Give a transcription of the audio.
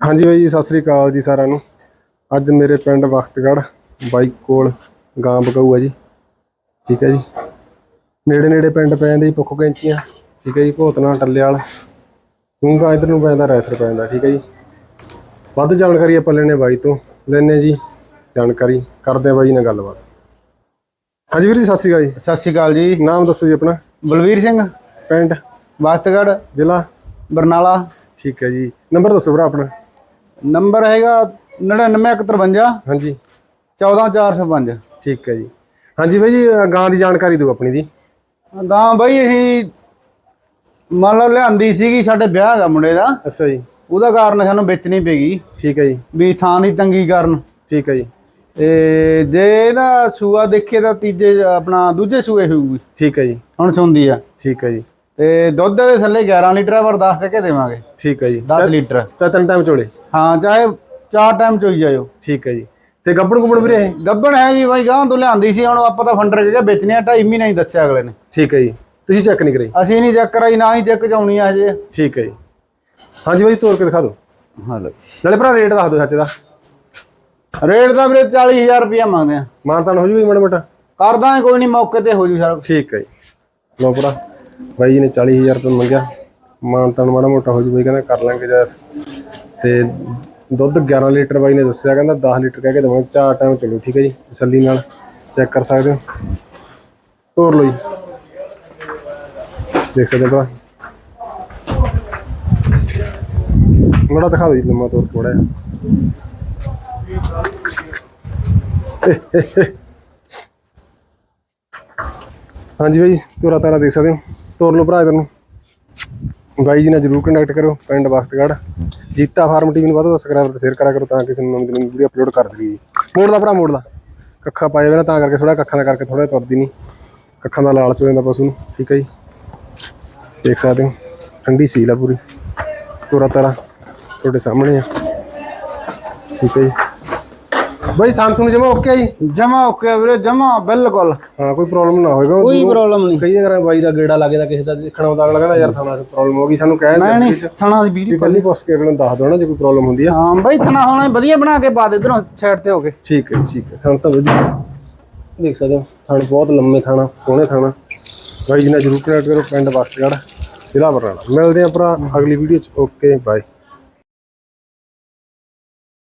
ਹਾਂਜੀ ਬਾਈ ਜੀ ਸਤਿ ਸ੍ਰੀ ਅਕਾਲ ਜੀ ਸਾਰਿਆਂ ਨੂੰ। ਅੱਜ ਮੇਰੇ ਪਿੰਡ ਵਖਤਗੜ੍ਹ ਬਾਈਕ ਕੋਲ ਗਾਂ ਬਕਾਊ ਆ ਜੀ। ਠੀਕ ਹੈ ਜੀ। ਨੇੜੇ ਨੇੜੇ ਪਿੰਡ ਪੈ ਜਾਂਦੇ ਜੀ ਪੁੱਖ ਕੈਂਚੀਆਂ। ਠੀਕ ਹੈ ਜੀ ਭੋਤਨਾ ਟੱਲੇਵਾਲ ਡੂੰਘਾ ਇਧਰ ਨੂੰ ਪੈਂਦਾ ਰੈਸਰ ਪੈਂਦਾ ਠੀਕ ਹੈ ਜੀ। ਵੱਧ ਜਾਣਕਾਰੀ ਆਪਾਂ ਲੈਣੇ ਬਾਈ ਤੋਂ। ਲੈਣੇ ਜੀ ਜਾਣਕਾਰੀ। ਕਰਦੇ ਆ ਬਾਈ ਨਾਲ ਗੱਲਬਾਤ। ਹਾਂਜੀ ਵੀਰ ਜੀ ਸਤਿ ਸ੍ਰੀ ਅਕਾਲ ਜੀ। ਸਤਿ ਸ਼੍ਰੀ ਅਕਾਲ ਜੀ। ਨਾਮ ਦੱਸੋ ਜੀ ਆਪਣਾ। ਬਲਵੀਰ ਸਿੰਘ। ਪਿੰਡ। ਵਸਤਗੜ ਜ਼ਿਲ੍ਹਾ। ਬਰਨਾਲਾ। ਠੀਕ ਹੈ ਜੀ। ਨੰਬਰ ਦੱਸੋ ਭਰਾ ਆਪਣਾ। ਨੰਬਰ ਹੈਗਾ 9953 ਹਾਂਜੀ। 14405 ਠੀਕ ਹੈ ਜੀ। ਹਾਂਜੀ ਬਾਈ ਜੀ ਗਾਂ ਦੀ ਜਾਣਕਾਰੀ ਦਿਓ ਆਪਣੀ ਜੀ ਗਾਂ ਬਈ ਅਸੀਂ ਮੰਨ ਲਓ ਲਿਆਂਦੀ ਸੀਗੀ ਸਾਡੇ ਵਿਆਹ ਹੈਗਾ ਮੁੰਡੇ ਦਾ। ਅੱਛਾ ਜੀ। ਉਹਦਾ ਕਾਰਨ ਸਾਨੂੰ ਵੇਚਣੀ ਪੈ ਗਈ। ਠੀਕ ਹੈ ਜੀ। ਵੀ ਥਾਂ ਦੀ ਤੰਗੀ ਕਾਰਨ। ਠੀਕ ਹੈ ਜੀ। ਤੇ ਜੇ ਇਹਦਾ ਸੂਆ ਦੇਖੀਏ ਤਾਂ ਤੀਜੇ ਆਪਣਾ ਦੂਜੇ ਸੂਏ ਹੋਊਗੀ। ਠੀਕ ਹੈ ਜੀ। ਹੁਣ ਸੁੰਦੀ ਆ। ਠੀਕ ਹੈ ਜੀ। ਤੇ ਦੁੱਧ ਦੇ ਥੱਲੇ 11 ਲੀਟਰ ਪਰ 10 ਕਹਿ ਦੇਵਾਂਗੇ। ਠੀਕ ਹੈ ਜੀ। 10 ਲੀਟਰ। ਚਾਹ ਤਿੰਨ ਟਾਈਮ ਚੋਲੇ? ਹਾਂ ਚਾਹੇ ਚਾਰ ਟਾਈਮ ਚੋਈ ਜਾਇਓ। ਠੀਕ ਹੈ ਜੀ। ਤੇ ਗੱਬੜ ਗੁੱਬੜ ਵੀਰੇ ਇਹ? ਗੱਬਣ ਹੈਗੀ ਬਾਈ ਗਾਂ ਤੋਂ ਲਿਆਂਦੀ ਸੀ ਹੁਣ ਆਪਾਂ ਤਾਂ ਫੰਡਰ ਕੇ ਵੇਚਣੀ ਆ ਢਾਈ ਮਹੀਨੇ ਹੀ ਦੱਸਿਆ ਅਗਲੇ ਨੇ। ਠੀਕ ਹੈ ਜੀ। ਤੁਸੀਂ ਚੈੱਕ ਨਹੀਂ ਕਰਾਈ? ਅਸੀਂ ਨਹੀਂ ਚੈੱਕ ਕਰਾਈ ਨਾ ਹੀ ਚੈੱਕ ਚਾਉਣੀ ਆ ਹਜੇ। ਠੀਕ ਹੈ ਜੀ। ਹਾਂਜੀ ਬਾਈ ਤੋੜ ਕੇ ਦਿਖਾ ਦਿਓ। ਹਲੋ ਨਾਲੇ ਭਰਾ ਰੇਟ ਦੱਸ ਦਿਓ ਸੱਚ ਦਾ। ਰੇਟ ਦਾ ਵੀਰੇ 40000 ਰੁਪਇਆ ਮੰਗਦੇ ਆ। ਮਾਨਤਾਨ ਹੋ ਜੂਗੀ ਮਾੜਾ ਮੋਟਾ। ਕਰ ਦਾਂਗੇ ਕੋਈ ਨਹੀਂ ਮੌਕੇ ਤੇ ਹੋ ਜੂ ਸਾਰਾ। ਠੀਕ ਹੈ ਜੀ। ਲਓ ਭਰਾ ਬਾਈ ਜੀ ਨੇ 40000 ਰੁਪਏ ਮੰਗਿਆ। ਮਾਨਤਾਨ ਮਾੜਾ ਮੋਟਾ ਹੋ ਜੂ, ਬਈ ਕਹਿੰਦਾ ਕਰ ਲਾਂਗੇ ਜੈਸ। ਤੇ ਦੁੱਧ 11 ਲੀਟਰ ਬਾਈ ਨੇ ਦੱਸਿਆ, ਕਹਿੰਦਾ 10 ਲੀਟਰ ਕਹਿ ਕੇ ਦਵਾਂਗੇ, ਚਾਰ ਟਾਈਮ ਚਲੋ, ਠੀਕ ਹੈ ਜੀ, ਤਸੱਲੀ ਨਾਲ ਚੈੱਕ ਕਰ ਸਕਦੇ ਹੋ। ਤੋੜ ਲਓ ਜੀ। ਦੇਖ ਸਕਦੇ ਹੋ ਬੜਾ ਦਿਖਾ ਦਿਓ ਜੀ, ਲੰਮਾ ਤੋੜ ਥੋੜਾ ਜਿਹਾ। ਹਾਂਜੀ ਬਾਈ, ਤੋਰਾ ਤਾਰਾ ਦੇਖ ਸਕਦੇ ਹੋ। ਤੋਰ ਲਓ ਭਰਾ ਇਧਰ ਨੂੰ। ਬਾਈ ਜੀ ਨਾਲ ਜਰੂਰ ਕੰਟੈਕਟ ਕਰੋ ਪਿੰਡ ਬਖਤਗੜ੍ਹ। ਜੀਤਾ ਫਾਰਮ ਟੀਵੀ ਨੂੰ ਵੱਧ ਤੋਂ ਵੱਧ ਸਬਸਕ੍ਰਾਈਬ ਤੇ ਸ਼ੇਅਰ ਕਰਾ ਕਰੋ ਤਾਂ ਕਿਸੇ ਨੂੰ ਨਵੀਂ ਨਵੀਂ ਵੀਡੀਓ ਅਪਲੋਡ ਕਰ ਦਈਏ। ਮੋੜ ਦਾ ਭਰਾ, ਮੋੜ ਦਾ ਕੱਖਾ ਪਾਇਆ ਹੋਏ ਨਾ, ਤਾਂ ਕਰਕੇ ਥੋੜਾ ਕੱਖਾਂ ਦਾ ਕਰਕੇ ਥੋੜਾ ਤੁਰਦੀ ਨਹੀਂ ਕੱਖਾਂ ਦਾ ਲਾਲਚ ਹੋ ਜਾਂਦਾ ਪਸ਼ੂ ਨੂੰ, ਠੀਕ ਹੈ ਜੀ? ਦੇਖ ਸਕਦੇ ਹੋ, ਠੰਡੀ ਸੀਲ ਆ ਪੂਰੀ। ਤੋਰਾ ਤਾਰਾ ਤੁਹਾਡੇ ਸਾਹਮਣੇ ਆ। ਠੀਕ ਹੈ ਜੀ? ਬਾਈ ਤੁਹਾਨੂੰ ਜਮਾ ਓਕੇ ਜੀ? ਜਮਾ ਓਕੇ ਵੀਰੇ ਜਮਾ ਬਿਲਕੁਲ। ਹਾਂ ਕੋਈ ਪ੍ਰੋਬਲਮ ਨਾ ਹੋਵੇਗਾ ਕੋਈ ਪ੍ਰੋਬਲਮ ਨਹੀਂ। ਕਈ ਵਾਰ ਬਾਈ ਦਾ ਗੇੜਾ ਲੱਗਦਾ ਕਿਸੇ ਦਾ ਦੇਖਣਾ ਆਉਂਦਾ ਅਗਲਾ ਕਹਿੰਦਾ ਯਾਰ ਥਾਣਾ ਚ ਪ੍ਰੋਬਲਮ ਹੋ ਗਈ। ਸਾਨੂੰ ਕਹਿ ਦਿੰਦੇ ਨਹੀਂ ਸਣਾ ਦੀ ਵੀਡੀਓ ਪਹਿਲੀ ਪੁੱਛ ਕੇ ਅਗਲੇ ਦੱਸ ਦੋ ਨਾ ਜੇ ਕੋਈ ਪ੍ਰੋਬਲਮ ਹੁੰਦੀ ਆ। ਹਾਂ ਬਾਈ ਥਣਾ ਹੋਣਾ ਵਧੀਆ ਬਣਾ ਕੇ ਪਾ ਦੇ ਇਧਰੋਂ ਸਾਈਡ ਤੇ ਹੋ ਕੇ। ਠੀਕ ਹੈ ਠੀਕ ਹੈ। ਸਾਨੂੰ ਤਾਂ ਵਧੀਆ। ਦੇਖ ਸਕਦੇ ਹੋ ਥਾਣ ਬਹੁਤ ਲੰਮੇ ਥਾਣਾ ਸੋਹਣੇ ਥਾਣਾ। ਬਾਈ ਜੀ ਨਾਲ ਜਰੂਰ ਕਨੈਕਟ ਕਰੋ ਪਿੰਡ ਬਸਤਗੜ੍ਹ ਜ਼ਿਲ੍ਹਾ ਬਰਨਾਲਾ। ਮਿਲਦੇ ਆਂ ਭਰਾ ਅਗਲੀ ਵੀਡੀਓ ਚ। Okay bye